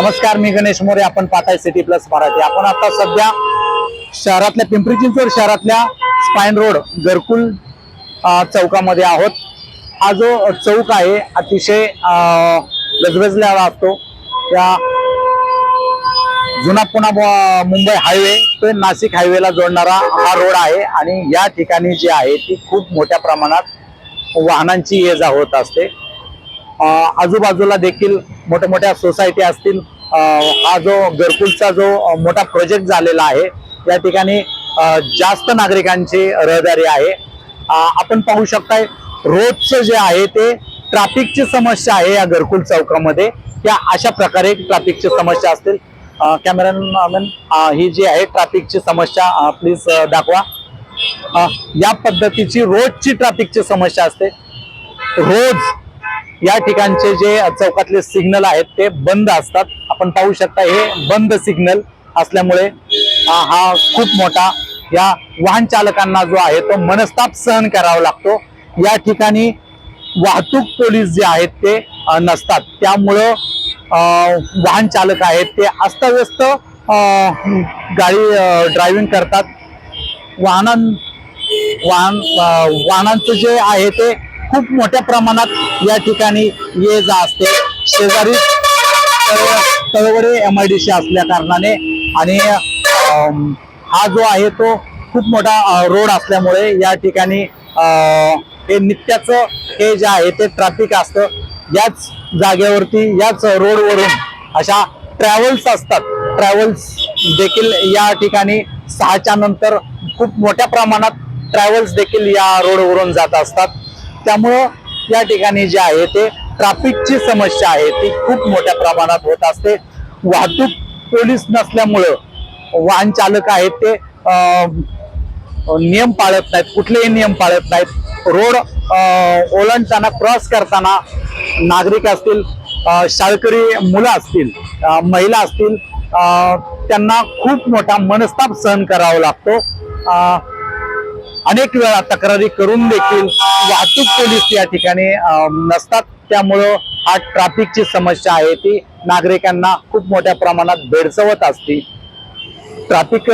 नमस्कार मी गणेश मोरे. आपण पाहताय सिटी प्लस मराठी. आपण आता सध्या शहरातल्या पिंपरी चिंचवड शहरातल्या स्पाईन रोड गरकुल चौकामध्ये आहोत. हा जो चौक आहे अतिशय गजबजलेला असतो. त्या जुना पुणा मुंबई हायवे ते नाशिक हायवेला जोडणारा हा रोड आहे आणि या ठिकाणी जी आहे ती खूप मोठ्या प्रमाणात वाहनांची ये जा होत असते. आजूबाजूला देखील मोठ्या मोठ्या सोसायटी असतील. हा जो घरकुलचा जो मोठा प्रोजेक्ट झालेला आहे या ठिकाणी जास्त नागरिकांची रहदारी आहे. आपण पाहू शकताय रोजचं जे आहे ते ट्रॅफिकची समस्या आहे या घरकुल चौकामध्ये. त्या अशा प्रकारे ट्रॅफिकची समस्या असतील. कॅमेरामॅन ही जी आहे ट्रॅफिकची समस्या प्लीज दाखवा. या पद्धतीची रोजची ट्रॅफिकची समस्या असते. रोज या ठिकाणचे जे चौकातले सिग्नल आहेत ते बंद असतात. आपण पाहू शकता हे बंद सिग्नल असल्यामुळे हा खूप मोठा या वाहन चालकांना जो आहे तो मनस्ताप सहन करावा लागतो. या ठिकाणी वाहतूक पोलीस जे आहेत ते नसतात. त्यामुळं वाहन चालक आहेत ते अस्ताव्यस्त गाडी ड्रायव्हिंग करतात. वाहनां वाहन वाहनांचं जे आहे ते खूप मोठ्या प्रमाणात या ठिकाणी ये जा असते. शेजारी Talawade M I D C असल्या कारणाने आणि हा जो आहे तो खूप मोठा रोड असल्यामुळे या ठिकाणी हे नित्याचं हे जे आहे ते ट्रॅफिक असतं. याच जागेवरती याच रोडवरून अशा ट्रॅव्हल्स असतात. ट्रॅव्हल्स देखील या ठिकाणी सहाच्या नंतर खूप मोठ्या प्रमाणात ट्रॅव्हल्स देखील या रोडवरून जात असतात. त्यामुळं या ठिकाणी जे आहे ते ट्रॅफिकची समस्या आहे. ती खूप मोठ्या प्रमाणात होत असते. वाहतूक पोलीस नसल्यामुळं वाहन चालक आहेत ते नियम पाळत नाहीत कुठलेही नियम पाळत नाहीत. रोड ओलांडताना क्रॉस करताना नागरिक असतील शाळकरी मुलं असतील महिला असतील त्यांना खूप मोठा मनस्ताप सहन करावा लागतो. अनेक वेळा तक्रारी करून देखील वाहतूक पोलीस या ठिकाणी नसतात. त्यामुळं हा ट्रॅफिकची समस्या आहे ती. नागरिकांना खूप मोठ्या प्रमाणात भेडसवत असते. ट्रॅफिक